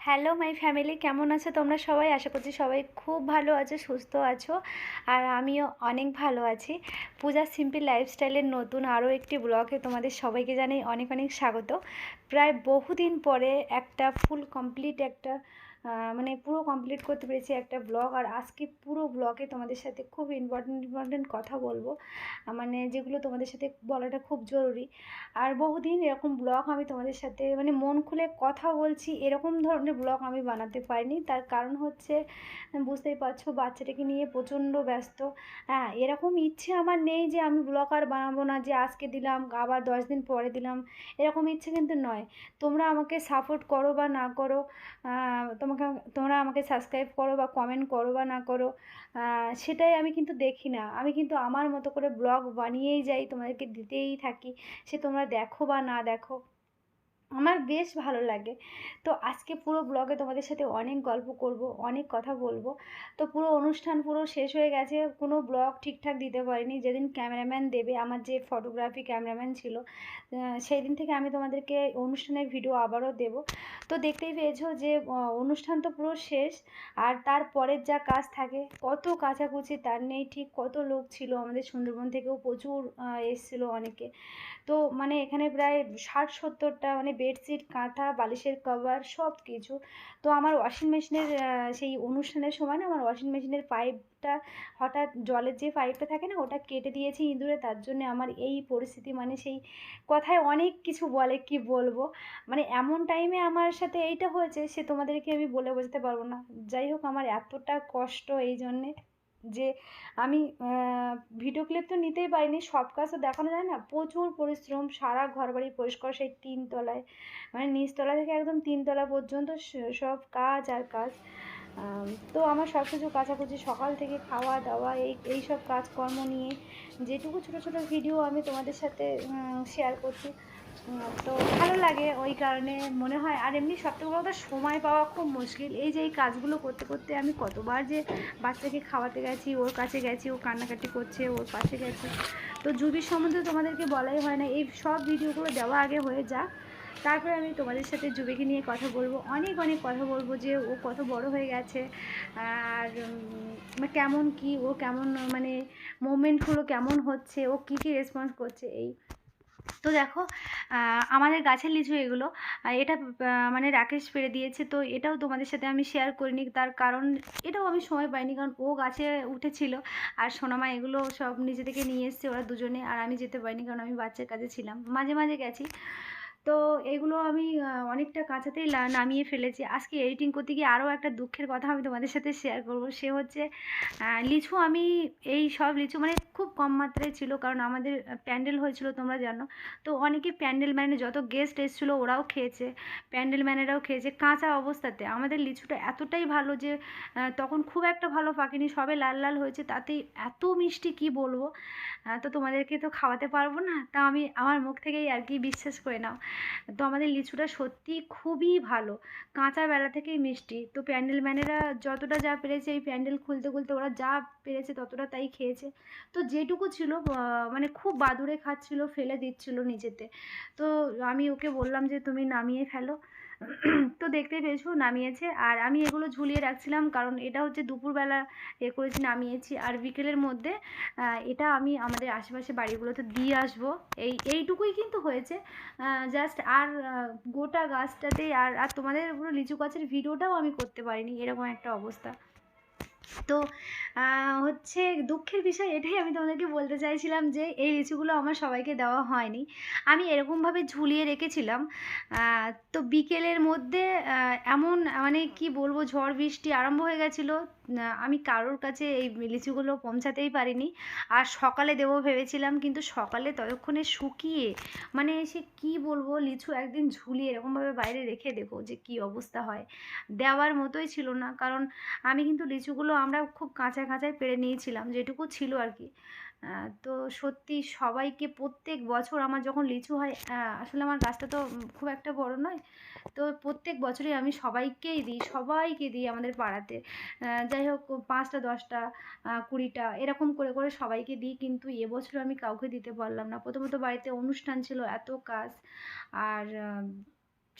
Hello my family কেমন আছো তোমরা সবাই? আশা করছি সবাই খুব ভালো আছো, সুস্থ আছো, আর আমিও অনেক ভালো আছি। পূজা সিম্পল লাইফস্টাইলের নতুন আরও একটি ব্লগে তোমাদের সবাইকে জানাই অনেক অনেক স্বাগত। প্রায় বহুদিন পরে একটা ফুল কমপ্লিট একটা মানে পুরো কমপ্লিট করতে পেরেছি একটা ব্লগ আর আজকে পুরো ব্লগে তোমাদের সাথে খুব ইম্পর্টেন্ট ইম্পর্টেন্ট কথা বলব। মানে যেগুলো তোমাদের সাথে বলাটা খুব জরুরি। আর বহুদিন এরকম ব্লগ আমি তোমাদের সাথে মানে মন খুলে কথা বলছি এরকম ধরনের ব্লগ আমি বানাতে পারিনি। তার কারণ হচ্ছে বুঝতেই পারছ বাচ্চাটাকে নিয়ে প্রচণ্ড ব্যস্ত। হ্যাঁ এরকম ইচ্ছে আমার নেই যে আমি ব্লগ আর বানাবো না যে আজকে দিলাম আবার দশ দিন পরে দিলাম। এরকম ইচ্ছে কিন্তু নয়। তোমরা আমাকে সাপোর্ট করো বা না করো আহ, তোমাকে, তোমরা আমাকে সাবস্ক্রাইব করো বা কমেন্ট করো বা না করো সেটাই আমি কিন্তু দেখি না। আমি কিন্তু আমার মতো করে ব্লগ বানিয়েই যাই, তোমাদেরকে দিতেই থাকি। সে তোমরা দেখো বা না দেখো। আমার বেশ ভালো লাগে। তো আজকে পুরো ব্লগে তোমাদের সাথে অনেক গল্প করব, অনেক কথা বলব। তো পুরো অনুষ্ঠান পুরো শেষ হয়ে গেছে, কোনো ব্লগ ঠিকঠাক দিতে পারিনি। যেদিন ক্যামেরাম্যান দেবে, আমার যে ফটোগ্রাফি ক্যামেরাম্যান ছিল সেই দিন থেকে আমি তোমাদেরকে অনুষ্ঠানের ভিডিও আবারও দেব। তো দেখতেই পেয়েছ যে অনুষ্ঠান তো পুরো শেষ, আর তারপরের যা কাজ থাকে, কত কাচাকুচি তার নেই ঠিক কত লোক ছিল আমাদের সুন্দরবন থেকেও প্রচুর এসেছিল অনেকে। তো মানে এখানে প্রায় ষাট সত্তরটা মানে বেডশিট, কাঁথা, বালিশের কভার সব কিছু তো আমার ওয়াশিং মেশিনের সেই অনুষ্ঠানের সময় না আমার ওয়াশিং মেশিনের পাইপটা হঠাৎ জলের যে পাইপটা থাকে না ওটা কেটে দিয়েছে ইঁদুরে, তার জন্য আমার এই পরিস্থিতি মানে সেই কথায় অনেক কিছু বলে, কি বলব? মানে এমন টাইমে আমার সাথে এইটা হয়েছে, সে তোমাদেরকে আমি বলে বোঝাতে পারব না। যাই হোক, আমার এতটা কষ্ট এই জন্যে। যে আমি ভিডিও ক্লিপ তো নিতেই পারিনি, সব কাজ তো দেখানো যায় না। প্রচুর পরিশ্রম, সারা ঘর বাড়ি পরিষ্কার সেই তিনতলায় মানে নিচতলা থেকে একদম তিনতলা পর্যন্ত সব কাজ আর কাজ। তো আমার সব কিছু কাচাকুচি, সকাল থেকে খাওয়া দাওয়া, এই এই সব কাজকর্ম নিয়ে যেটুকু ছোটো ছোটো ভিডিও আমি তোমাদের সাথে শেয়ার করছি। তো ভালো লাগে ওই কারণে মনে হয়, আর এমনি সবথেকে বড় কথা সময় পাওয়া খুব মুশকিল। এই যে এই কাজগুলো করতে করতে আমি কতবার যে বাচ্চাকে খাওয়াতে গেছি, ওর কাছে গেছি, ও কান্নাকাটি করছে, ওর পাশে গেছি। তো জুবির সম্বন্ধে তোমাদেরকে বলাই হয় না, এই সব ভিডিওগুলো দেওয়া আগে হয়ে যাক। তারপরে আমি তোমাদের সাথে জুবিকে নিয়ে কথা বলব। অনেক অনেক কথা বলব যে ও কত বড় হয়ে গেছে, আর কেমন কি, ও কেমন মানে মুভমেন্টগুলো কেমন হচ্ছে, ও কী কী রেসপন্স করছে, এই তো দেখো আমাদের গাছের লিচু এগুলো এটা মানে রাকেশ পেরে দিয়েছে, তো এটাও তোমাদের সাথে আমি শেয়ার করিনি। তার কারণ এটাও আমি সময় পাইনি, কারণ ও গাছে উঠেছিল, আর সোনামা এগুলো সব নিজে থেকে নিয়ে এসছে, ওরা দুজনে, আর আমি যেতে পারিনি, কারণ আমি বাচ্চার কাছে ছিলাম। মাঝে মাঝে গেছি। তো এগুলো আমি অনেকটা কাঁচাতেই নামিয়ে ফেলেছি। আজকে এডিটিং করতে গিয়ে আরও একটা দুঃখের কথা আমি তোমাদের সাথে শেয়ার করব। সে হচ্ছে লিচু আমি এই সব লিচু মানে খুব কম মাত্রায় ছিল কারণ আমাদের প্যান্ডেল হয়েছিল, তোমরা জানো। তো অনেকে প্যান্ডেল ম্যানে যত গেস্ট এসেছিল ওরাও খেয়েছে, প্যান্ডেল ম্যানেরাও খেয়েছে। কাঁচা অবস্থাতে আমাদের লিচুটা এতটাই ভালো যে তখন খুব একটা ভালো পাকেনি সবে লাল লাল হয়েছে তাতেই এত মিষ্টি কি বলব? তো তোমাদেরকে তো খাওয়াতে পারব না, তা আমি আমার মুখ থেকেই আর কি বিশ্বাস করে নাও। তো আমাদের লিচুটা সত্যি খুবই ভালো। কাঁচা বেলা থেকেই মিষ্টি। তো প্যান্ডেল ম্যানেরা যতটা যা পেরেছে এই প্যান্ডেল খুলতে খুলতে ওরা যা পেরেছে ততটা তাই খেয়েছে। তো যেটুকু ছিল মানে খুব বাদুড়ে খাচ্ছিল, ফেলে দিচ্ছিল নিজেতে। তো আমি ওকে বললাম যে, তুমি নামিয়ে ফেলো। তো দেখতে পেয়েছ, নামিয়েছে। আর আমি এগুলো ঝুলিয়ে রাখছিলাম, কারণ এটা হচ্ছে দুপুরবেলা এ করেছি, নামিয়েছি। আর বিকেলের মধ্যে এটা আমি আমাদের আশেপাশে বাড়িগুলোতে দিয়ে আসব। এই, এইটুকুই কিন্তু হয়েছে। জাস্ট আর গোটা গাছটাতে আর আর তোমাদের পুরো লিচু গাছের ভিডিওটাও আমি করতে পারিনি, এরকম একটা অবস্থা। তো হচ্ছে দুঃখের বিষয় এটাই আমি তোমাদেরকে বলতে চাইছিলাম যে এই লিচুগুলো আমার সবাইকে দেওয়া হয়নি। আমি এরকমভাবে ঝুলিয়ে রেখেছিলাম। তো বিকেলের মধ্যে এমন মানে কি বলব, ঝড় বৃষ্টি আরম্ভ হয়ে গেছিল। আমি কারোর কাছে এই লিচুগুলো পৌঁছাতেই পারিনি। আর সকালে দেবো ভেবেছিলাম, কিন্তু সকালে ততক্ষণে শুকিয়ে মানে সে কি বলব, লিচু একদিন ঝুলিয়ে এরকমভাবে বাইরে রেখে দেবো যে কি অবস্থা হয়। দেওয়ার মতোই ছিল না, কারণ আমি কিন্তু লিচুগুলো আমরা খুব কাঁচা কাঁচায় পেরে নিয়েছিলাম, যেটুকু ছিল আর কি। তো সত্যি সবাইকে প্রত্যেক বছর আমার যখন লিচু হয় আসলে আমার গাছটা তো খুব একটা বড় নয়, তো প্রত্যেক বছরই আমি সবাইকেই দিই, সবাইকে দিই আমাদের পাড়াতে। যাই হোক, পাঁচটা, দশটা কুড়িটা, এরকম করে করে সবাইকে দিই, কিন্তু এবছর আমি কাউকে দিতে পারলাম না। প্রথমত বাড়িতে অনুষ্ঠান ছিল, এত কাজ, আর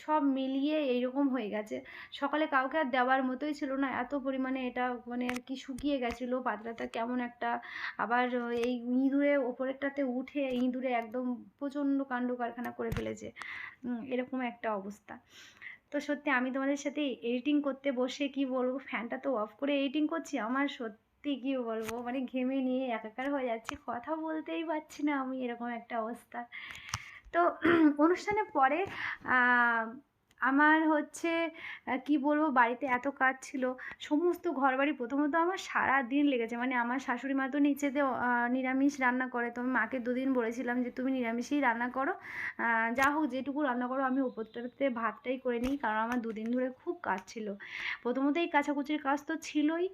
সব মিলিয়ে এইরকম হয়ে গেছে। সকালে কাউকে আর দেওয়ার মতোই ছিল না। এত পরিমাণে এটা মানে আর কি শুকিয়ে গেছিল পাতলাটা কেমন একটা আবার এই ইঁদুরে ওপরেরটাতে উঠে ইঁদুরে একদম প্রচণ্ড কাণ্ড কারখানা করে ফেলেছে। এরকম একটা অবস্থা। তো সত্যি আমি তোমাদের সাথে এডিটিং করতে বসে কি বলব? ফ্যানটা তো অফ করে এডিটিং করছি। আমার সত্যি কি বলব? মানে ঘেমে নিয়ে একাকার হয়ে যাচ্ছে। কথা বলতেই পারছি না আমি। এরকম একটা অবস্থা। তো অনুষ্ঠানের পরে আমার হচ্ছে কি বলব, বাড়িতে এত কাজ ছিল, সমস্ত ঘরবাড়ি প্রথমত আমার সারা দিন লেগেছে। মানে আমার শাশুড়ি মা তো নিচেতে নিরামিষ রান্না করে। তো আমি মাকে দুদিন বলেছিলাম যে, তুমি নিরামিষই রান্না করো। যা হোক, যেটুকু রান্না করো, আমি উপরটাতে ভাতটাই করে নিই। কারণ আমার দুদিন ধরে খুব কাজ ছিল। প্রথমত এই কাচাকুচির কাজ তো ছিলই।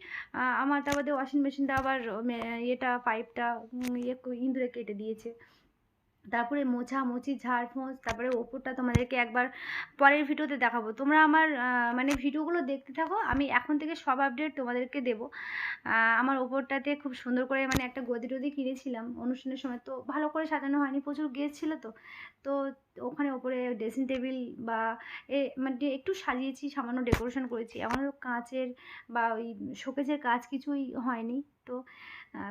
আমার তার বাদে ওয়াশিং মেশিনটা আবার ইয়েটা পাইপটা ইয়ে ইঁদুরে কেটে দিয়েছে। তারপরে মোছামুছি ঝাড়ফোঁছ তারপরে ওপরটা তোমাদেরকে একবার পরের ভিডিওতে দেখাবো। তোমরা আমার মানে ভিডিওগুলো দেখতে থাকো, আমি এখন থেকে সব আপডেট তোমাদেরকে দেব। আমার ওপরটাতে খুব সুন্দর করে মানে একটা গদি টদি কিনেছিলাম অনুষ্ঠানের সময়। তো ভালো করে সাজানো হয়নি, প্রচুর গেস্ট ছিল তো। তো ওখানে ওপরে ড্রেসিং টেবিল বা এ মানে একটু সাজিয়েছি, সামান্য ডেকোরেশন করেছি। এমনও কাঁচের বা ওই শোকেজের কাজ কিছুই হয়নি। তো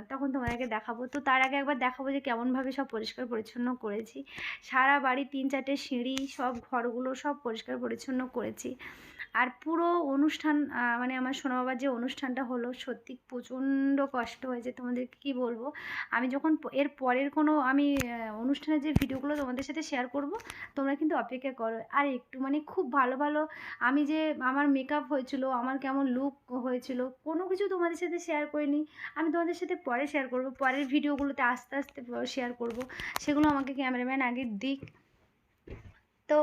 তখন তোমাদেরকে দেখাবো। তো তার আগে একবার দেখাবো যে কেমনভাবে সব পরিষ্কার পরিচ্ছন্ন করেছি। সারা বাড়ি তিন চারটে সিঁড়ি, সব ঘরগুলো সব পরিষ্কার পরিচ্ছন্ন করেছি। আর পুরো অনুষ্ঠান মানে আমার সোনা বাবার যে অনুষ্ঠানটা হলো, সত্যি প্রচণ্ড কষ্ট হয়েছে, তোমাদেরকে কি বলব? আমি যখন এর পরের কোনো আমি অনুষ্ঠানের যে ভিডিওগুলো তোমাদের সাথে শেয়ার করব, তোমরা কিন্তু অপেক্ষা করো। আর একটু মানে খুব ভালো ভালো আমি যে আমার মেকআপ হয়েছিল, আমার কেমন লুক হয়েছিল, কোনো কিছু তোমাদের সাথে শেয়ার করিনি। আমি তোমাদের সাথে পরে শেয়ার করব, পরের ভিডিওগুলোতে আস্তে আস্তে শেয়ার করব। সেগুলো আমাকে ক্যামেরাম্যান আগে দিক। তো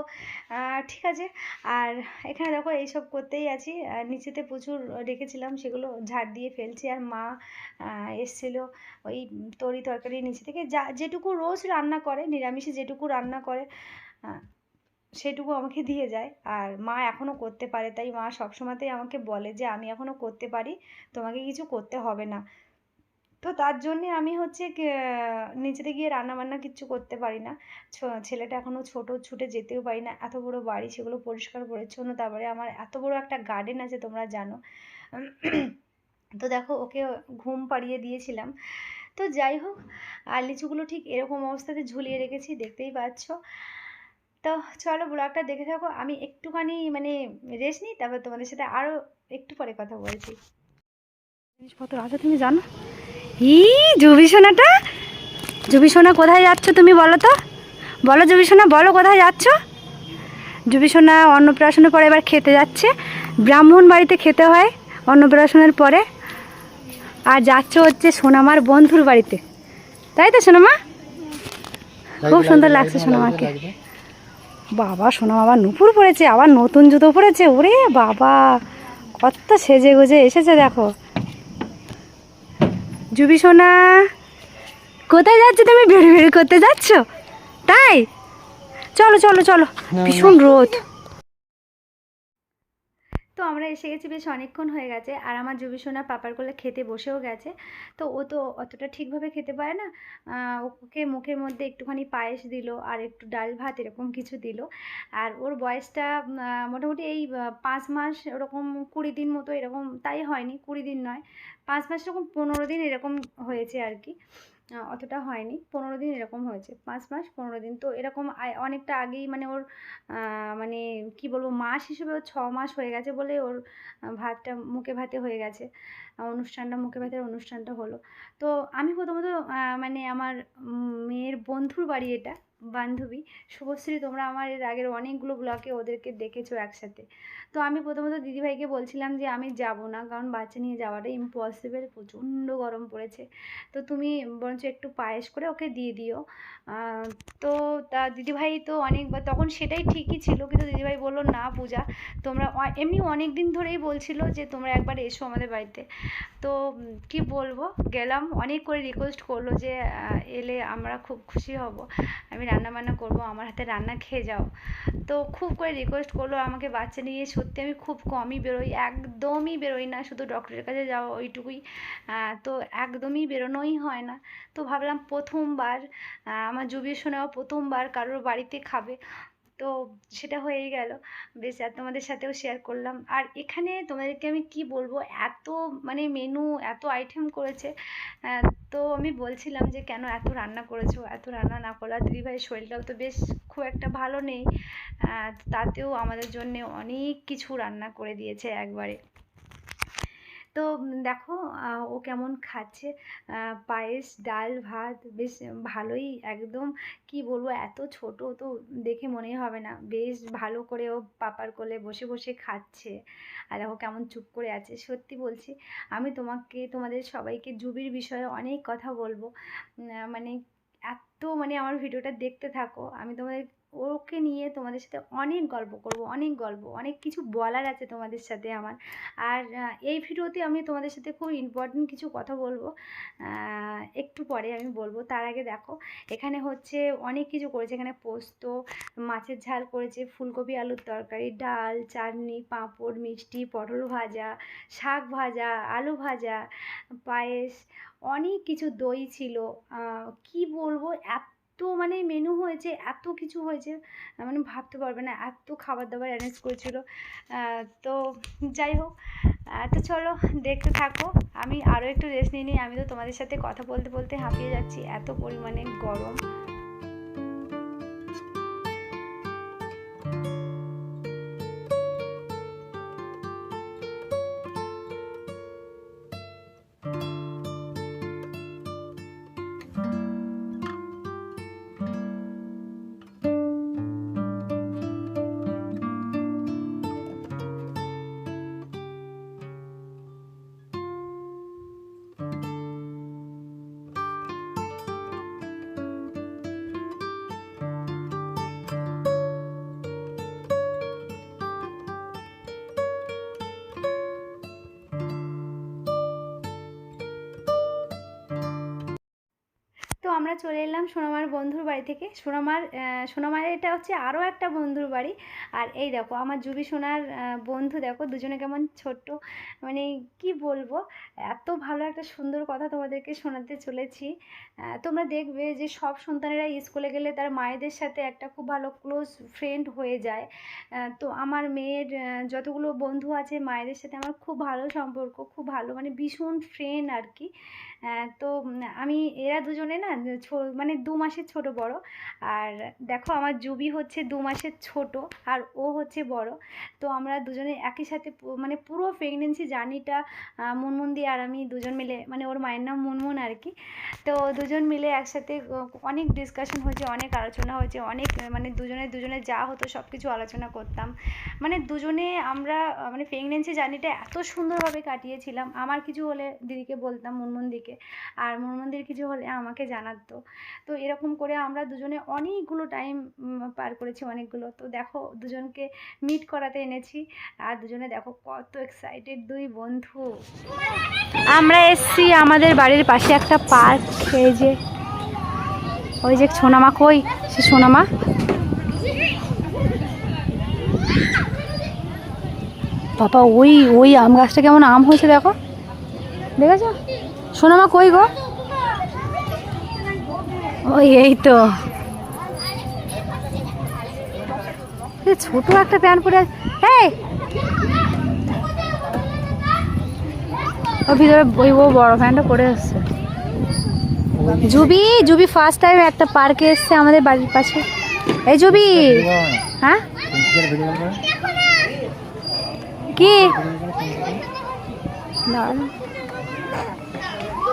ঠিক আছে। আর এখানে দেখো এইসব করতেই আছি। নিচেতে প্রচুর রেখেছিলাম, সেগুলো ঝাড় দিয়ে ফেলছি। আর মা এসছিল ওই তরি তরকারি নিচে থেকে। যা, যেটুকু রোজ রান্না করে, নিরামিষে যেটুকু রান্না করে সেটুকু আমাকে দিয়ে যায়। আর মা এখনও করতে পারে। তাই মা সবসময়তেই আমাকে বলে যে, আমি এখনও করতে পারি। তোমাকে কিছু করতে হবে না। তো তার জন্যে আমি হচ্ছে নিচেতে গিয়ে রান্না বান্না কিচ্ছু করতে পারি না। ছেলেটা এখনও ছোট, ছুটে যেতেও পারি না। এত বড় বাড়ি, সেগুলো পরিষ্কার পরিচ্ছন্ন। তারপরে আমার এত বড় একটা গার্ডেন আছে, তোমরা জানো। তো দেখো, ওকে ঘুম পাড়িয়ে দিয়েছিলাম। তো যাই হোক, আর লিচুগুলো ঠিক এরকম অবস্থাতে ঝুলিয়ে রেখেছি, দেখতেই পাচ্ছ। তো চলো ব্লগটা দেখে থাকো। আমি একটুখানি মানে রেস্ট নিই, তারপর তোমাদের সাথে আরও একটু পরে কথা বলছি। জিনিসপত্র আছে তুমি জানো? ই জুবি সোনাটা? জুবি সোনা কোথায় যাচ্ছ তুমি বলো তো? বলো জুবি সোনা বলো কোথায় যাচ্ছ? জুবি সোনা অন্নপ্রাশনের পরে এবার খেতে যাচ্ছে। ব্রাহ্মণ বাড়িতে খেতে হয় অন্নপ্রাশনের পরে। আর যাচ্ছ হচ্ছে সোনামার বন্ধুর বাড়িতে। তাই তো সোনামা? খুব সুন্দর লাগছে সোনামাকে। বাবা সোনা বাবা নুপুর পড়েছে আবার নতুন জুতো পরেছে ওরে বাবা! কত সেজে গুজে এসেছে দেখো। জুবি সোনা কোথায় যাচ্ছ তুমি? বেরো বেরো করতে যাচ্ছ? তাই? চলো চলো চলো। ভীষণ রোদ। তো আমরা এসে গেছি বেশ অনেকক্ষণ হয়ে গেছে আর আমার জুবি সোনা পাপার কোলে খেতে বসেও গেছে। তো ও তো অতটা ঠিকভাবে খেতে পারে না। ওকে মুখের মধ্যে একটুখানি পায়েস দিল আর একটু ডাল ভাত এরকম কিছু দিল। আর ওর বয়সটা মোটামুটি এই পাঁচ মাস ওরকম কুড়ি দিন মতো এরকম তাই হয়নি কুড়ি দিন নয়। পাঁচ মাস এরকম পনেরো দিন এরকম হয়েছে আর কি। অতটা হয়নি, পনেরো দিন এরকম হয়েছে, পাঁচ মাস পনেরো দিন। তো এরকম অনেকটা আগেই মানে ওর মানে কি বলব, মাস হিসেবে ওর ছ মাস হয়ে গেছে বলে ওর ভাতটা মুখে ভাতে হয়ে গেছে। অনুষ্ঠানটা মুখে ভাতের অনুষ্ঠানটা হলো। তো আমি প্রথমত মানে আমার মেয়ের বন্ধুর বাড়ি এটা বান্ধবী। শুভশ্রী, তোমরা আমার এর আগের অনেকগুলো ব্লগে ওদেরকে দেখেছ একসাথে। তো আমি প্রথমত দিদিভাইকে বলছিলাম যে, আমি যাব না, কারণ বাচ্চা নিয়ে যাওয়াটা ইম্পসিবল প্রচণ্ড গরম পড়েছে। তো তুমি বরঞ্চ একটু পায়েস করে ওকে দিয়ে দিও। তো তা দিদিভাই তো অনেকবার তখন সেটাই ঠিকই ছিল, কিন্তু দিদিভাই বলল, না পূজা, তোমরা এমনি অনেক দিন ধরেই বলছিল যে, তোমরা একবার এসো আমাদের বাড়িতে। তো কি বলব, গেলাম, অনেক করে রিকোয়েস্ট করল যে এলে আমরা খুব খুশি হব। আমি রান্না বান্না করব, আমার হাতে রান্না খেয়ে যাও। তো খুব করে রিকোয়েস্ট করল আমাকে বাচ্চা নিয়ে। সত্যি আমি খুব কমই বেরোই, একদমই বেরোই না। শুধু ডক্টরের কাছে যাওয়া ওইটুকুই। তো একদমই বেরোনোই হয় না। তো ভাবলাম প্রথমবার আমার জুবির শোনাও প্রথমবার কারোর বাড়িতে খাবে। তো সেটা হয়েই গেল। বেশ, আর তোমাদের সাথেও শেয়ার করলাম। আর এখানে তোমাদেরকে আমি কি বলব? এত মানে মেনু এত আইটেম করেছে তো আমি বলছিলাম যে কেন এত রান্না করেছ? এত রান্না না করলে? আর দিদিভাইয়ের শরীরটাও তো বেশ খুব একটা ভালো নেই। তাতেও আমাদের জন্য অনেক কিছু রান্না করে দিয়েছে একবারে। তো দেখো ও কেমন খাচ্ছে। পায়েস, ডাল, ভাত, বেশ ভালোই একদম, কি বলব, এত ছোট তো দেখে মনেই হবে না। বেশ ভালো করে ও পাপার কোলে বসে বসে খাচ্ছে। আর দেখো কেমন চুপ করে আছে। সত্যি বলছি, আমি তোমাকে, তোমাদের সবাইকে জুবির বিষয়ে অনেক কথা বলব। মানে এত মানে আমার ভিডিওটা দেখতে থাকো। আমি তোমাদের ওকে নিয়ে তোমাদের সাথে অনেক গল্প করব, অনেক গল্প, অনেক কিছু বলার আছে তোমাদের সাথে আমার। আর এই ভিডিওতে আমি তোমাদের সাথে খুব ইম্পর্টেন্ট কিছু কথা বলব। একটু পরে আমি বলব, তার আগে দেখো, এখানে হচ্ছে অনেক কিছু করেছে। এখানে পোস্ত, মাছের ঝাল করেছে, ফুলকপি, আলুর তরকারি, ডাল, চাটনি, পাঁপড়, মিষ্টি, পটল ভাজা, শাক ভাজা, আলু ভাজা, পায়েস, অনেক কিছু দই ছিল। কি বলব, এত মানে মেনু হয়েছে, এত কিছু হয়েছে মানে ভাবতে পারবে না, এত খাবার দাবার অ্যারেঞ্জ করেছিল তো যাই হোক তো চলো দেখতে থাকো। আমি আরও একটু রেস্ট নিয়ে নিই, আমি তো তোমাদের সাথে কথা বলতে বলতে হাঁপিয়ে যাচ্ছি, এত পরিমাণে গরম। আমরা চলে এলাম সোনামার বন্ধুর বাড়ি থেকে। সোনামার সোনামার এটা হচ্ছে আরও একটা বন্ধুর বাড়ি। আর এই দেখো, আমার জুবি সোনার বন্ধু দেখো, দুজনে কেমন ছোট্ট। মানে কি বলব, এত ভালো একটা সুন্দর কথা তোমাদেরকে শোনাতে চলেছি। তোমরা দেখবে যে সব সন্তানেরা স্কুলে গেলে তার মায়েদের সাথে একটা খুব ভালো ক্লোজ ফ্রেন্ড হয়ে যায়। তো আমার মেয়ের যতগুলো বন্ধু আছে, মায়েদের সাথে আমার খুব ভালো সম্পর্ক, খুব ভালো মানে ভীষণ ফ্রেন্ড আর কি। তো আমি, এরা দুজনে না মানে দু মাসের ছোট বড়। আর দেখো আমার জুবি হচ্ছে দু মাসের ছোট আর ও হচ্ছে বড়। তো আমরা দুজনে একই সাথে মানে পুরো প্রেগনেন্সি জার্নিটা মুনমুন দিয়ে আর আমি দুজন মিলে মানে ওর মায়ের নাম মুনমুন আর কি। তো দুজন মিলে একসাথে অনেক ডিসকাশন হয়েছে, অনেক আলোচনা হয়েছে, অনেক মানে দুজনে দুজনে যা হতো সব কিছু আলোচনা করতাম। মানে দুজনে আমরা মানে প্রেগনেন্সি জার্নিটা এত সুন্দরভাবে কাটিয়েছিলাম। আমার কিছু হলে দিদিকে বলতাম মুনমুনদিকে আর মুনমুনদির কিছু হলে আমাকে জানাতো। তো এরকম করে আমরা দুজনে অনেকগুলো টাইম পার করেছি অনেকগুলো। তো দেখো, দুজনকে মিট করাতে এনেছি। আর দুজনে দেখো কত এক্সাইটেড দুই বন্ধু। আমরা এসছি আমাদের বাড়ির পাশে একটা পার্ক এই যে, ওই যে সোনামা কই? সে সোনামা? বাবা, ওই ওই আম গাছটা কেমন আম হয়েছে দেখো। দেখেছ? সোনামা কই গো? ওই এই তো। ছোট একটা প্যান্ট পরে। এই! ও ভিতরে ওই ও বড় প্যান্টটা পরে আসছে। জুবি জুবি ফার্স্ট টাইম একটা পার্কে এসছে আমাদের বাড়ির পাশে। এই জুবি! হ্যাঁ? কি? না।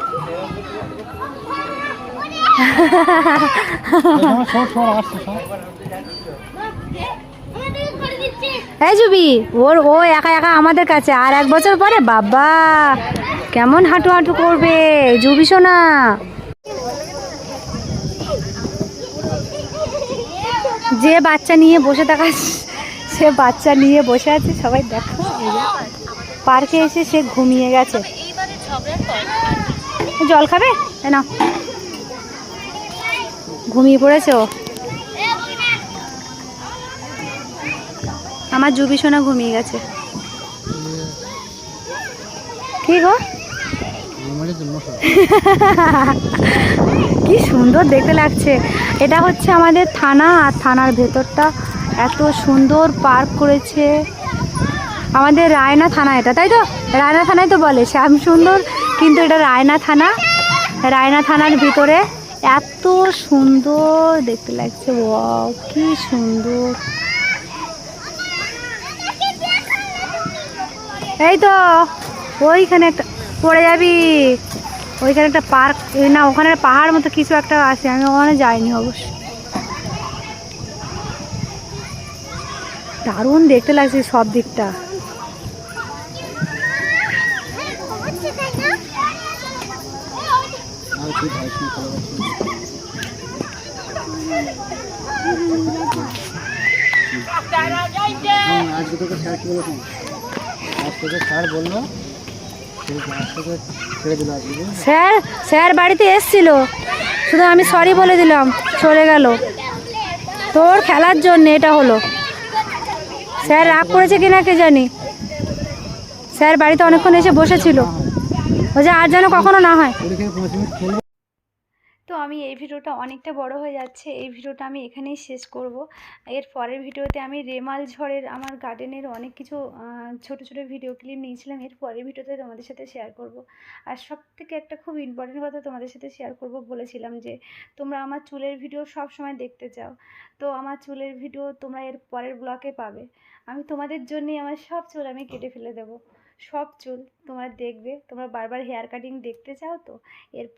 জুবি, ওর ও একা একা আমাদের কাছে, আর এক বছর পরে বাবা, কেমন হাঁটু হাঁটু করবে, জুবি শোনা যে বাচ্চা নিয়ে বসে থাকা, সে বাচ্চা নিয়ে বসে আছে, সবাই দেখো। পার্কে এসে সে ঘুমিয়ে গেছে। জল খাবে? নাও। ঘুমিয়ে পড়েছে ও। আমার জুবি সোনা ঘুমিয়ে গেছে। কি গো? কি সুন্দর দেখতে লাগছে। এটা হচ্ছে আমাদের থানা, আর থানার ভেতরটা এত সুন্দর পার্ক করেছে। আমাদের রায়না থানা এটা, তাই তো? রায়না থানায় তো বলে, শ্যাম সুন্দর কিন্তু এটা রায়না থানা। রায়না থানার ভিতরে এত সুন্দর দেখতে লাগছে। ও কি সুন্দর। এই তো, ওইখানে একটা পড়ে যাবি। ওইখানে একটা পার্ক না ওখানে পাহাড় মতো কিছু একটা আছে, আমি ওখানে যাইনি অবশ্য। দারুণ দেখতে লাগছে সব দিকটা আর কি ভাই কি ভালো আজকে তোকে স্যার আজ তোকে স্যার বলল? স্যার স্যার বাড়িতে এসছিল। শুধু আমি সরি বলে দিলাম, চলে গেল। তোর খেলার জন্য এটা হলো। স্যার রাগ করেছে কিনা কে জানি। স্যার বাড়িতে অনেকক্ষণ এসে বসেছিল। যে আর যেন কখনো না হয়। তো আমি এই ভিডিওটা অনেকটা বড় হয়ে যাচ্ছে, এই ভিডিওটা আমি এখানেই শেষ করব। এর পরের ভিডিওতে আমি রেমাল ঝড়ের আমার গার্ডেনের অনেক কিছু ছোট ছোট ভিডিও ক্লিপ নিয়েছিলাম, এর পরের ভিডিওতে তোমাদের সাথে শেয়ার করব। আর সব থেকে একটা খুব ইম্পর্টেন্ট কথা তোমাদের সাথে শেয়ার করব বলেছিলাম যে, তোমরা আমার চুলের ভিডিও সব সময় দেখতে চাও। তো আমার চুলের ভিডিও তোমরা এর পরের ব্লকে পাবে। আমি তোমাদের জন্যই আমার সব চুল আমি কেটে ফেলে দেবো। সব চুল তোমরা দেখবে তোমরা বারবার হেয়ার কাটিং দেখতে চাও তো? এর